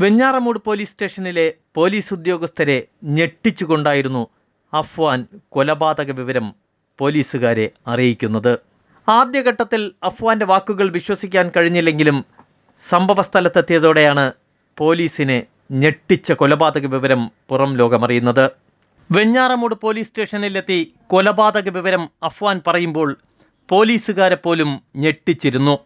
Venjaramoodu police സ്റ്റേഷനിലെ police ഉദ്യോഗസ്ഥരെ ഞെട്ടിച്ചുകൊണ്ടായിരുന്നു അഫ്വാൻ കൊലപാതക വിവരം പോലീസുകാരെ അറിയിക്കുന്നത്. ആദ്യഘട്ടത്തിൽ അഫ്വാന്റെ വാക്കുകൾ വിശ്വസിക്കാൻ കഴിഞ്ഞില്ലെങ്കിലും സംഭവസ്ഥലത്തെത്തിയതോടെയാണ് പോലീസിനെ ഞെട്ടിച്ച കൊലപാതക വിവരം പുറം ലോകമറിയുന്നത്. വെഞ്ഞാറമൂട് പോലീസ് സ്റ്റേഷനിലെത്തി കൊലപാതക വിവരം അഫ്വാൻ പറയുമ്പോൾ പോലീസുകാരെ പോലും ഞെട്ടിച്ചിരുന്നു.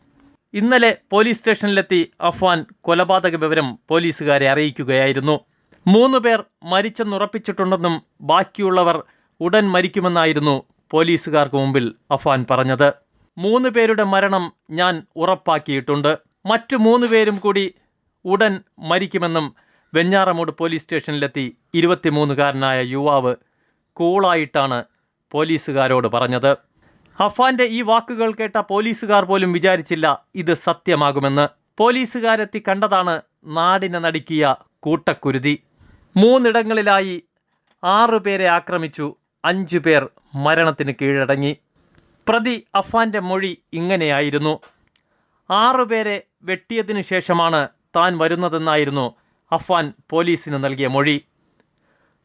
ഇന്നലെ പോലീസ് സ്റ്റേഷനിലെത്തി അഫ്വാൻ കൊലപാതക വിവരം പോലീസുകാരെ അറിയിക്കുകയായിരുന്നു. മൂന്ന് പേർ മരിച്ചെന്നുറപ്പിച്ചിട്ടുണ്ടെന്നും ബാക്കിയുള്ളവർ ഉടൻ മരിക്കുമെന്നായിരുന്നു പോലീസുകാർക്ക് മുമ്പിൽ അഫ്വാൻ പറഞ്ഞത്. മൂന്ന് പേരുടെ മരണം ഞാൻ ഉറപ്പാക്കിയിട്ടുണ്ട്. മറ്റു മൂന്ന് പേരും കൂടി ഉടൻ മരിക്കുമെന്നും വെഞ്ഞാറമൂട് പോലീസ് സ്റ്റേഷനിലെത്തി ഇരുപത്തിമൂന്നുകാരനായ യുവാവ് കൂളായിട്ടാണ് പോലീസുകാരോട് പറഞ്ഞത്. അഫാന്റെ ഈ വാക്കുകൾ കേട്ട പോലീസുകാർ പോലും വിചാരിച്ചില്ല ഇത് സത്യമാകുമെന്ന്. പോലീസുകാരെത്തി കണ്ടതാണ് നാടിനെ നടുക്കിയ കൂട്ടക്കുരുതി. മൂന്നിടങ്ങളിലായി ആറുപേരെ ആക്രമിച്ചു അഞ്ചു പേർ മരണത്തിന് കീഴടങ്ങി. പ്രതി അഫാന്റെ മൊഴി ഇങ്ങനെയായിരുന്നു. ആറുപേരെ വെട്ടിയതിനു ശേഷമാണ് താൻ വരുന്നതെന്നായിരുന്നു അഫാൻ പോലീസിന് നൽകിയ മൊഴി.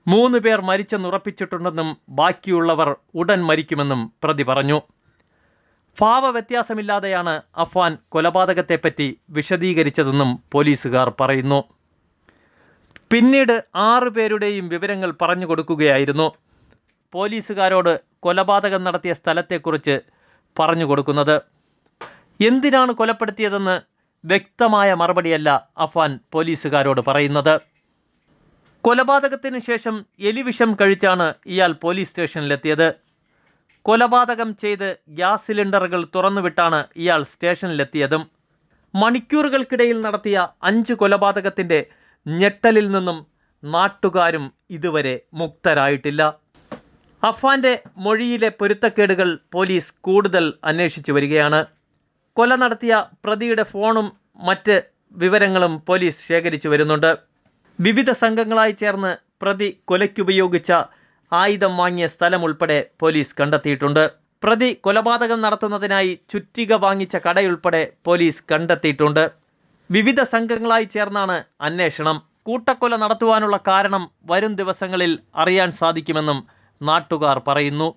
മൂന്ന് പേർ മരിച്ചെന്നുറപ്പിച്ചിട്ടുണ്ടെന്നും ബാക്കിയുള്ളവർ ഉടൻ മരിക്കുമെന്നും പ്രതി പറഞ്ഞു. ഭാവ വ്യത്യാസമില്ലാതെയാണ് അഫ്വാൻ കൊലപാതകത്തെപ്പറ്റി വിശദീകരിച്ചതെന്നും പോലീസുകാർ പറയുന്നു. പിന്നീട് ആറു പേരുടെയും വിവരങ്ങൾ പറഞ്ഞു കൊടുക്കുകയായിരുന്നു. പോലീസുകാരോട് കൊലപാതകം നടത്തിയ സ്ഥലത്തെക്കുറിച്ച് പറഞ്ഞു കൊടുക്കുന്നത്. എന്തിനാണ് കൊലപ്പെടുത്തിയതെന്ന് വ്യക്തമായ മറുപടിയല്ല അഫ്വാൻ പോലീസുകാരോട് പറയുന്നത്. കൊലപാതകത്തിന് ശേഷം എലിവിഷം കഴിച്ചാണ് ഇയാൾ പോലീസ് സ്റ്റേഷനിലെത്തിയത്. കൊലപാതകം ചെയ്ത് ഗ്യാസ് സിലിണ്ടറുകൾ തുറന്നുവിട്ടാണ് ഇയാൾ സ്റ്റേഷനിലെത്തിയതും. മണിക്കൂറുകൾക്കിടയിൽ നടത്തിയ അഞ്ച് കൊലപാതകത്തിന്റെ ഞെട്ടലിൽ നിന്നും നാട്ടുകാരും ഇതുവരെ മുക്തരായിട്ടില്ല. അഫാന്റെ മൊഴിയിലെ പൊരുത്തക്കേടുകൾ പോലീസ് കൂടുതൽ അന്വേഷിച്ചു വരികയാണ്. കൊല നടത്തിയ പ്രതിയുടെ ഫോണും മറ്റ് വിവരങ്ങളും പോലീസ് ശേഖരിച്ചു വരുന്നുണ്ട്. വിവിധ സംഘങ്ങളായി ചേർന്ന് പ്രതി കൊലയ്ക്കുപയോഗിച്ച ആയുധം വാങ്ങിയ സ്ഥലം ഉൾപ്പെടെ പോലീസ് കണ്ടെത്തിയിട്ടുണ്ട്. പ്രതി കൊലപാതകം നടത്തുന്നതിനായി ചുറ്റിക വാങ്ങിച്ച കടയുൾപ്പെടെ പോലീസ് കണ്ടെത്തിയിട്ടുണ്ട്. വിവിധ സംഘങ്ങളായി ചേർന്നാണ് അന്വേഷണം. കൂട്ടക്കൊല നടത്തുവാനുള്ള കാരണം വരും ദിവസങ്ങളിൽ അറിയാൻ സാധിക്കുമെന്നും നാട്ടുകാർ പറയുന്നു.